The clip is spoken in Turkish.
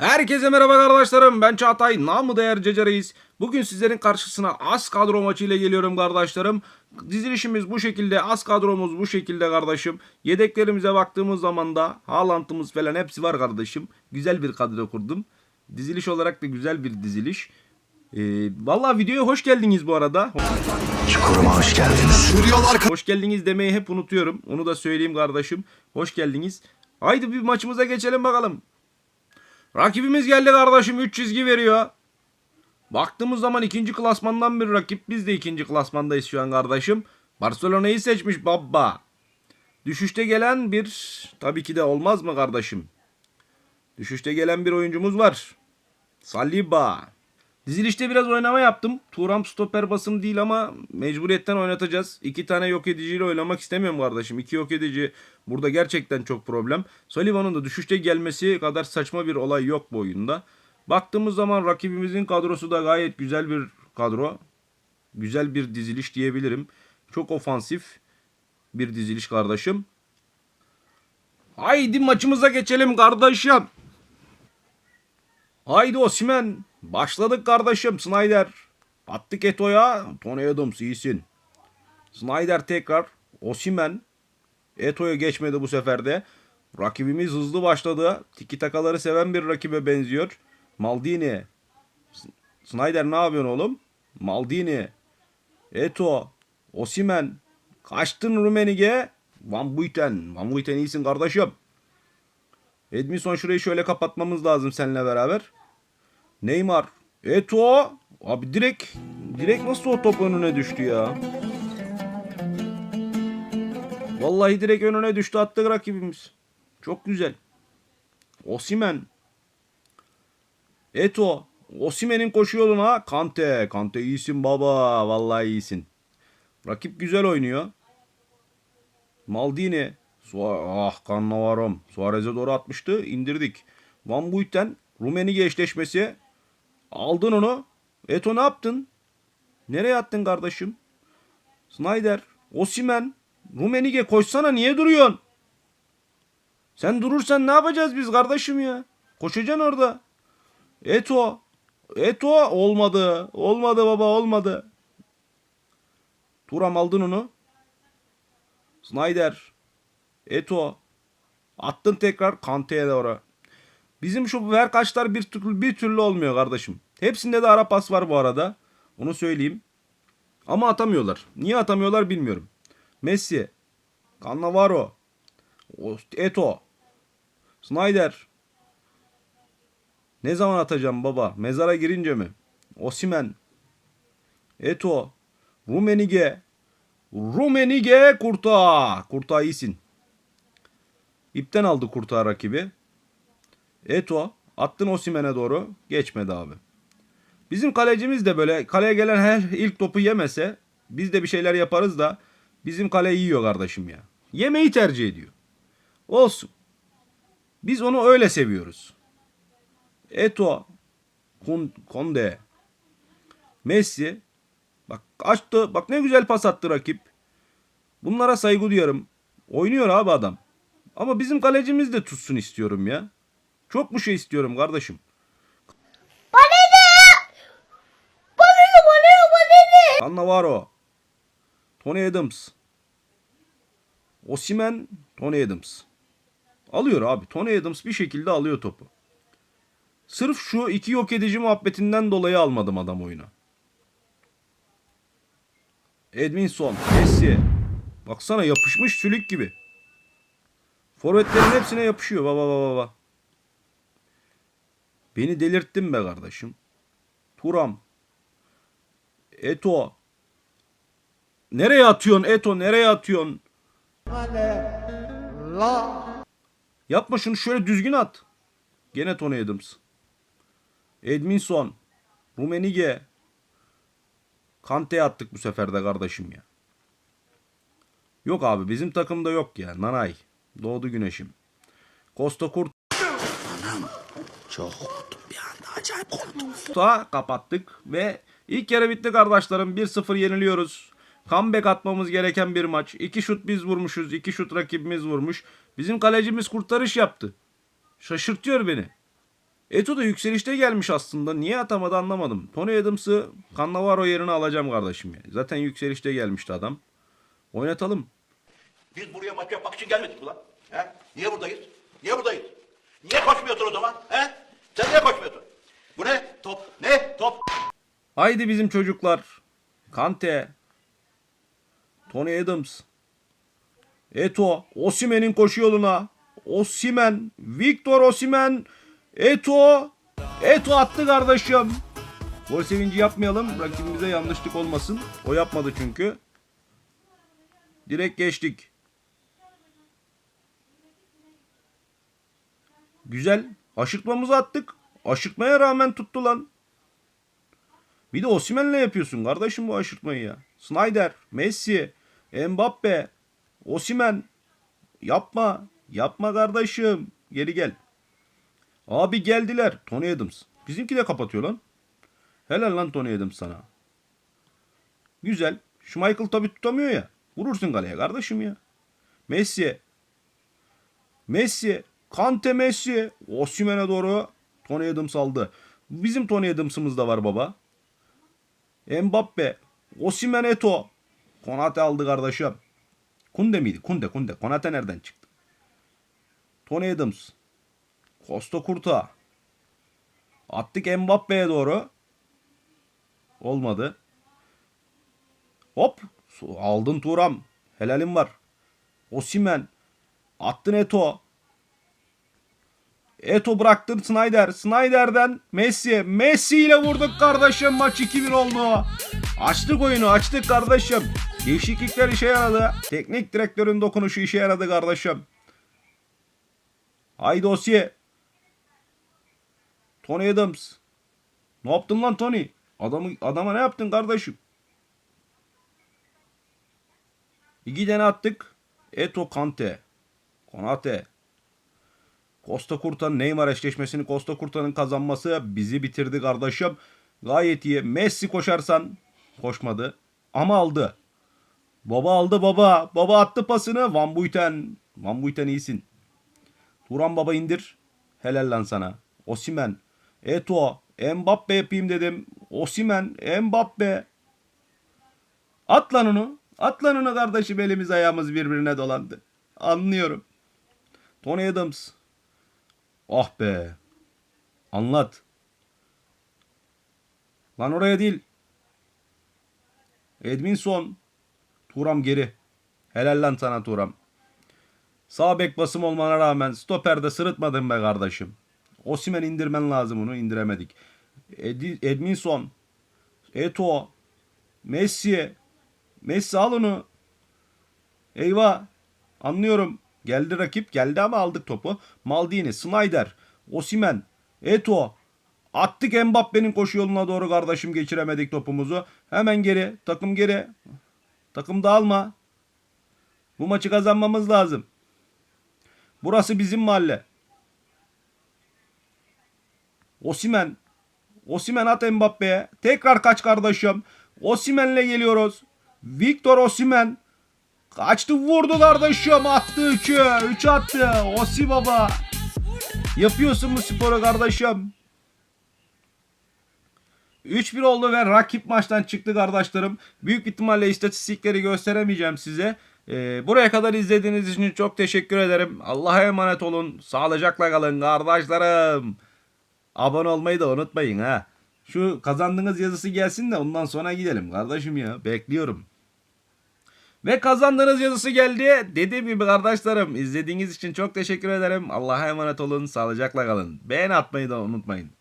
Herkese merhaba arkadaşlarım. Ben Çağatay, namı değer Cece Reis. Bugün sizlerin karşısına az kadro maçı ile geliyorum kardeşlerim. Dizilişimiz bu şekilde, az kadromuz bu şekilde kardeşim. Yedeklerimize baktığımız zaman da Haaland'ımız falan hepsi var kardeşim. Güzel bir kadro kurdum. Diziliş olarak da güzel bir diziliş. Ee, vallahi videoya hoş geldiniz bu arada. Çukuruma hoş geldiniz. Hoş geldiniz demeyi hep unutuyorum. Onu da söyleyeyim kardeşim. Hoş geldiniz. Haydi bir maçımıza geçelim bakalım. Rakibimiz geldi kardeşim. 3 çizgi veriyor. Baktığımız zaman ikinci klasmandan bir rakip. Biz de ikinci klasmandayız şu an kardeşim. Barcelona'yı seçmiş baba. Düşüşte gelen bir... Tabii ki de olmaz mı kardeşim? Düşüşte gelen bir oyuncumuz var. Saliba. Dizilişte biraz oynama yaptım. Turam stoper basım değil ama mecburiyetten oynatacağız. İki tane yok ediciyle oynamak istemiyorum kardeşim. İki yok edici burada gerçekten çok problem. Saliba'nın da düşüşte gelmesi kadar saçma bir olay yok bu oyunda. Baktığımız zaman rakibimizin kadrosu da gayet güzel bir kadro. Güzel bir diziliş diyebilirim. Çok ofansif bir diziliş kardeşim. Haydi maçımıza geçelim kardeşim. Haydi Osimen. Başladık kardeşim Snyder. Attık Eto'ya. Tony Adams iyisin. Snyder tekrar. Osimen. Eto'ya geçmedi bu sefer de. Rakibimiz hızlı başladı. Tiki takaları seven bir rakibe benziyor. Maldini. Snyder ne yapıyorsun oğlum? Maldini. Eto. Osimen. Kaçtın Rumenige. Van Buiten. Van Buiten iyisin kardeşim. Edmilson şurayı şöyle kapatmamız lazım seninle beraber. Neymar. Eto. Abi direkt direkt nasıl o top önüne düştü ya? Vallahi direkt önüne düştü attık rakibimiz. Çok güzel. Osimen. Eto. Osimen'in koşu yoluna Kante. Kante iyisin baba. Vallahi iyisin. Rakip güzel oynuyor. Maldini. Sua- ah Cannavarom. Suarez'e doğru atmıştı. indirdik. Van Buiten. Rumenige eşleşmesi. Aldın onu. Eto ne yaptın? Nereye attın kardeşim? Snyder. Osimen. Rumenige koşsana niye duruyorsun? Sen durursan ne yapacağız biz kardeşim ya? Koşacaksın orada. Eto. Eto olmadı. Olmadı baba olmadı. Turam aldın onu. Snyder. Eto. Attın tekrar Kante'ye doğru. Bizim şu ver kaçlar bir türlü, bir türlü olmuyor kardeşim. Hepsinde de ara pas var bu arada. Onu söyleyeyim. Ama atamıyorlar. Niye atamıyorlar bilmiyorum. Messi. Cannavaro. Eto. Snyder. Ne zaman atacağım baba? Mezara girince mi? Osimen. Eto. Rumenige. Rumenige Kurta. Kurta iyisin. İpten aldı Kurta rakibi. Eto attın Osimen'e doğru geçmedi abi. Bizim kalecimiz de böyle kaleye gelen her ilk topu yemese biz de bir şeyler yaparız da bizim kale yiyor kardeşim ya. Yemeği tercih ediyor. Olsun. Biz onu öyle seviyoruz. Eto, Konde, Messi. Bak açtı. Bak ne güzel pas attı rakip. Bunlara saygı duyarım. Oynuyor abi adam. Ama bizim kalecimiz de tutsun istiyorum ya. Çok mu şey istiyorum kardeşim? Bana ne? Bana ne? Bana ne? Bana ne? Tony Adams. Osimen, Tony Adams. Alıyor abi. Tony Adams bir şekilde alıyor topu. Sırf şu iki yok edici muhabbetinden dolayı almadım adam oyuna. Edminson, Messi. Baksana yapışmış sülük gibi. Forvetlerin hepsine yapışıyor. Baba baba baba. Beni delirttin be kardeşim. Turam. Eto. Nereye atıyorsun Eto? Nereye atıyorsun? Yapma şunu şöyle düzgün at. Gene Tony Adams. Edminson. Rumenige. Kante'ye attık bu sefer de kardeşim ya. Yok abi bizim takımda yok ya. Nanay. Doğdu güneşim. Costa Kurt Çok korktum bir anda. Acayip korktum. Ta kapattık ve ilk yarı bitti kardeşlerim. 1-0 yeniliyoruz. Comeback atmamız gereken bir maç. İki şut biz vurmuşuz. iki şut rakibimiz vurmuş. Bizim kalecimiz kurtarış yaptı. Şaşırtıyor beni. Eto da yükselişte gelmiş aslında. Niye atamadı anlamadım. Tony Adams'ı Cannavaro yerine alacağım kardeşim ya. Zaten yükselişte gelmişti adam. Oynatalım. Biz buraya maç yapmak için gelmedik ulan. He? Niye buradayız? Niye buradayız? Niye koşmuyorsun o zaman? He? Sen niye koşmuyorsun? Bu ne? Top. Ne? Top. Haydi bizim çocuklar. Kante. Tony Adams. Eto. Osimen'in koşu yoluna. Osimen. Victor Osimen. Eto. Eto attı kardeşim. Gol sevinci yapmayalım. Rakibimize yanlışlık olmasın. O yapmadı çünkü. Direkt geçtik. Güzel. Aşırtmamızı attık. Aşırtmaya rağmen tuttu lan. Bir de Osimhen'le yapıyorsun kardeşim bu aşırtmayı ya. Snyder, Messi, Mbappe, Osimhen. Yapma. Yapma kardeşim. Geri gel. Abi geldiler. Tony Adams. Bizimki de kapatıyor lan. Helal lan Tony Adams sana. Güzel. Schmeichel tabi tutamıyor ya. Vurursun kaleye kardeşim ya. Messi. Messi. Kante Messi. Osimhen'e doğru Tony Adams aldı. Bizim Tony Adams'ımız da var baba. Mbappe. Osimhen Eto. Konate aldı kardeşim. Kunde miydi? Kunde Kunde. Konate nereden çıktı? Tony Adams. Costa Curta. Attık Mbappe'ye doğru. Olmadı. Hop. Aldın Turam. Helalim var. Osimen. Attın Eto. Eto bıraktın Snyder. Snyder'den Messi. Messi ile vurduk kardeşim. Maç 2-1 oldu. Açtık oyunu açtık kardeşim. Değişiklikler işe yaradı. Teknik direktörün dokunuşu işe yaradı kardeşim. Haydi Osiye. Tony Adams. Ne yaptın lan Tony? Adamı, adama ne yaptın kardeşim? İki tane attık. Eto Kante. Konate. Costa Curta Neymar eşleşmesini Costa Curta'nın kazanması bizi bitirdi kardeşim. Gayet iyi. Messi koşarsan koşmadı ama aldı. Baba aldı baba. Baba attı pasını. Van Buiten. Van Buiten iyisin. Turan baba indir. Helal lan sana. Osimen. Eto. Mbappe yapayım dedim. Osimen. Mbappe. At lan onu. At lan onu kardeşim elimiz ayağımız birbirine dolandı. Anlıyorum. Tony Adams. Ah be. Anlat. Lan oraya değil. Edminson. Turam geri. Helal lan sana Turam. Sağ bek basım olmana rağmen stoperde sırıtmadın be kardeşim. Osimen indirmen lazım onu indiremedik. Edi, Edminson. Eto. Messi. Messi al onu. Eyvah. Anlıyorum. Geldi rakip geldi ama aldık topu. Maldini, Snyder, Osimen, Eto. Attık Mbappe'nin koşu yoluna doğru kardeşim geçiremedik topumuzu. Hemen geri. Takım geri. Takım dağılma. Bu maçı kazanmamız lazım. Burası bizim mahalle. Osimen. Osimen at Mbappe'ye. Tekrar kaç kardeşim. Osimen'le geliyoruz. Victor Osimen. Kaçtı vurdu kardeşim attı 2 3 attı Osi baba Yapıyorsun bu sporu kardeşim 3-1 oldu ve rakip maçtan çıktı kardeşlerim. Büyük ihtimalle istatistikleri gösteremeyeceğim size. Ee, buraya kadar izlediğiniz için çok teşekkür ederim. Allah'a emanet olun. Sağlıcakla kalın kardeşlerim. Abone olmayı da unutmayın ha. Şu kazandığınız yazısı gelsin de ondan sonra gidelim kardeşim ya. Bekliyorum. Ve kazandığınız yazısı geldi. Dediğim gibi kardeşlerim izlediğiniz için çok teşekkür ederim. Allah'a emanet olun. Sağlıcakla kalın. Beğen atmayı da unutmayın.